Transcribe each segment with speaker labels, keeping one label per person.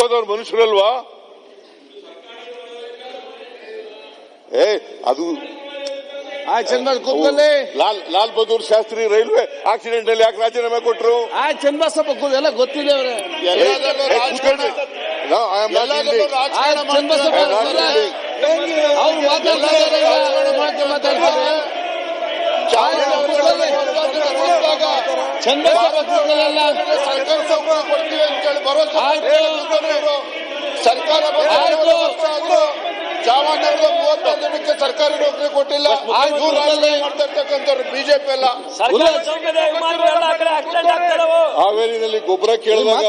Speaker 1: ಸತ್ತೋದವ್ರು ಮನುಷ್ಯರಲ್ವಾ? ಏ ಅದು ಲಾಲ್ ಲಾಲ್ ಬಹದ್ದೂರ್ ಶಾಸ್ತ್ರಿ ರೈಲ್ವೆ ಆಕ್ಸಿಡೆಂಟ್ ಅಲ್ಲಿ ಯಾಕೆ ರಾಜೀನಾಮೆ
Speaker 2: ಕೂತ್ ಎಲ್ಲ ಗೊತ್ತಿದೆ ಕೂತ್ಕೊಳ್ಳಲ್ಲ
Speaker 3: ಸರ್ಕಾರ ಸರ್ಕಾರ ಮೂವತ್ತೊಂದು ಜನಕ್ಕೆ ಸರ್ಕಾರಿ ನೌಕರಿ ಕೊಟ್ಟಿಲ್ಲ.
Speaker 2: ಆಯ್ತು.
Speaker 3: ಇವ್ರು ರಾಜಕೀಯ ಮಾಡ್ತಾ ಇರ್ತಕ್ಕಂಥವ್ರು ಬಿಜೆಪಿ ಎಲ್ಲ
Speaker 1: ಹಾವೇರಿನಲ್ಲಿ ಗೊಬ್ಬರ ಕೇಳಿದಾಗ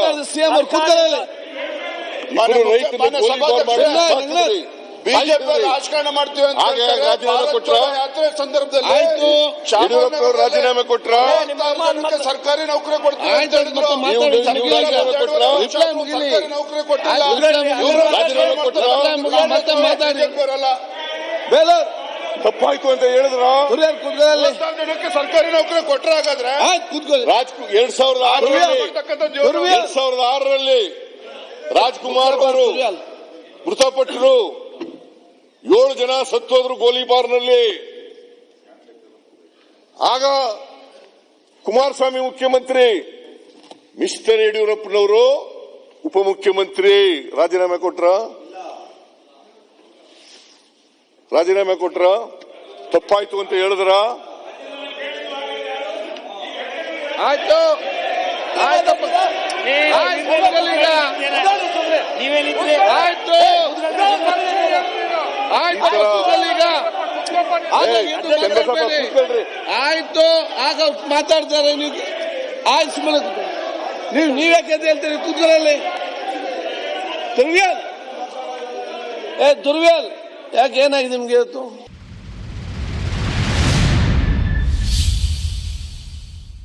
Speaker 1: ರೈತರು.
Speaker 3: ಬಿಜೆಪಿ ರಾಜಕಾರಣ ಮಾಡ್ತೀವಿ ಅಂತ ಯಾತ್ರೆ ಸಂದರ್ಭದಲ್ಲಿ
Speaker 1: ರಾಜೀನಾಮೆ ಕೊಟ್ರ?
Speaker 3: ಸರ್ಕಾರಿ ನೌಕರಿ ಕೊಡ್ತೀವಿ ನೌಕರಿ ಕೊಟ್ಟಿಲ್ಲ.
Speaker 1: ತಪ್ಪಾಯ್ತು ಅಂತ ಹೇಳಿದ್ರ?
Speaker 3: ಜನಕ್ಕೆ ಸರ್ಕಾರಿ ನೌಕರಿ ಕೊಟ್ರೆ ಹಾಗಾದ್ರೆ?
Speaker 1: ರಾಜ್ ಎರಡ್ ಸಾವಿರದ ಆರರಲ್ಲಿ. ಎರಡ್ ಸಾವಿರದ ಆರರಲ್ಲಿ ರಾಜ್ಕುಮಾರ್ ಅವರು ಮೃತಪಟ್ಟರು. ಏಳು ಜನ ಸತ್ತೋದ್ರು ಗೋಲಿಬಾರ್ನಲ್ಲಿ ಆಗ ಕುಮಾರಸ್ವಾಮಿ ಮುಖ್ಯಮಂತ್ರಿ ಮಿಸ್ಟರ್ ಯಡಿಯೂರಪ್ಪನವರು ಉಪಮುಖ್ಯಮಂತ್ರಿ ರಾಜೀನಾಮೆ ಕೊಟ್ರ? ರಾಜೀನಾಮೆ ಕೊಟ್ರ? ತಪ್ಪಾಯ್ತು ಅಂತ ಹೇಳಿದ್ರ?
Speaker 2: ಆಯ್ತು. ಆಯ್ತಪ್ಪ. ಈಗ. ಆಯ್ತು ಈಗ. ಆಯ್ತು ಆಗ ಮಾತಾಡ್ತಾರೆ ನೀವು. ಆಯ್ತು ಸುಮ್ಮನೆ. ನೀವು ನೀವ್ಯಾಕೆ ಅಂತ ಹೇಳ್ತೀರಿ? ಕೂತ್ಕೊಳ್ಳಿ ದುರ್ವ್ಯಾಲ್. ಏ ದುರ್ವ್ಯಾಲ್ ಯಾಕೆ ಏನಾಗಿದೆ ನಿಮ್ಗೆ ಇವತ್ತು?